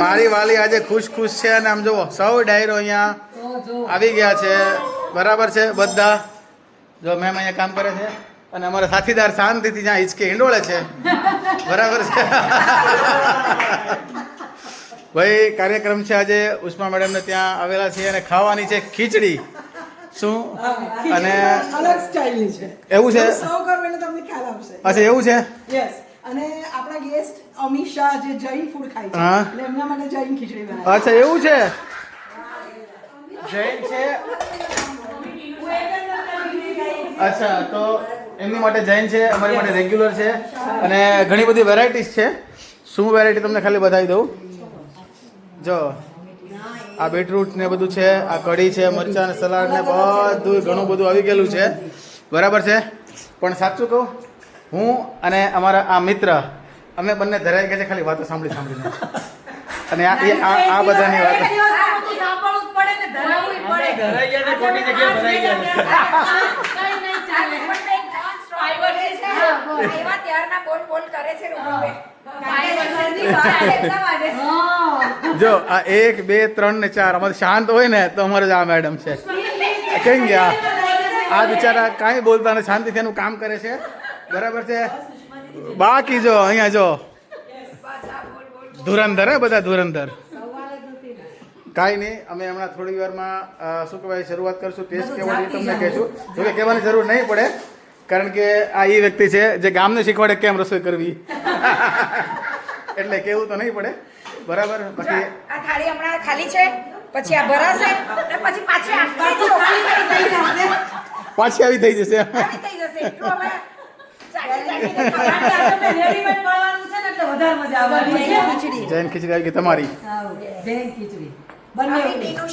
મારી વાલી આજે ખુશ ખુશ છે અને આમ જુઓ સૌ ડાયરો અહીંયા આવી ગયા છે. બરાબર છે બધા? જો મેમ અહીંયા કામ કરે છે અને અમારા સાથીદાર શાંતિથી જ્યાં હિંચકે હિંડોળે છે. બરાબર છે? ભાઈ કાર્યક્રમ છે આજે. ઉષ્મા મેડમને ત્યાં આવેલા છીએ અને ખાવાની છે ખીચડી. શું? અને છે. એવું છે? અચ્છા એવું છે? યસ અને આપણા ગેસ્ટ અમિત શાહ જે જૈન ફૂડ ખાય છે. હા. એટલે એમના માટે જૈન ખીચડી બનાવી. અચ્છા એવું છે? જૈન છે? અચ્છા તો એમની માટે જૈન છે અમારી માટે રેગ્યુલર છે. અને ઘણી બધી વેરાયટીઝ છે. શું વેરાયટી તમને ખાલી બતાવી દઉં? જો આ બીટરૂટ ને બધું છે આ કઢી છે મરચાં ને સલાડ ને બધું ઘણું બધું આવી ગયેલું છે. બરાબર છે? પણ સાચું કહું હું અને અમારા આ મિત્ર અમે બંને ધરાઈ ગયા છે ખાલી વાતો સાંભળી સાંભળીને. અને આ એ- આ આ બધાની વાતો જો આ એક બે ત્રણ ને ચાર અમારે શાંત હોય ને તો અમારે જ આ મેડમ છે. કેમ ગયા? આ બિચારા કાંઈ બોલતા ને શાંતિથી એનું કામ કરે છે. બરાબર છે? બાકી જો અહીંયા જો. ધુરંધર હે બધા ધુરંધર. કાંઈ નહીં અમે હમણાં થોડી વારમાં શું કહેવાય શરૂઆત કરશું. ટેસ્ટ કેવો તમને કહેશું. જોકે કહેવાની જરૂર નહીં પડે કારણ કે આ એ વ્યક્તિ છે જે ગામને શીખવાડે કેમ રસોઈ કરવી. એટલે કેવું તો નહીં પડે. બરાબર? બાકી આ થાળી હમણાં ખાલી છે પછી આ ભરાશે પછી પાછી ચોખ્ખી થઈ જશે. પાછી આવી થઈ જશે. થઈ જશે એટલું અમે ચાલી ચાલીને ખાવાનું. ખીચડી જૈન ખીચડી આવી ગઈ તમારી.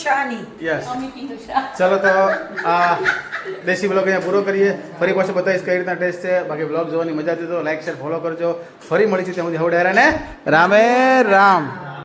શાહની. યસ ચલો તો આ દેશી બ્લોગ અહીંયા પૂરો કરીએ. ફરી પાછું બતાવીશ કઈ રીતના ટેસ્ટ છે. બાકી બ્લોગ જોવાની મજા આવતી તો લાઈક શેર ફોલો કરજો. ફરી મળીશું ત્યાં સુધી. હવે રામે રામ.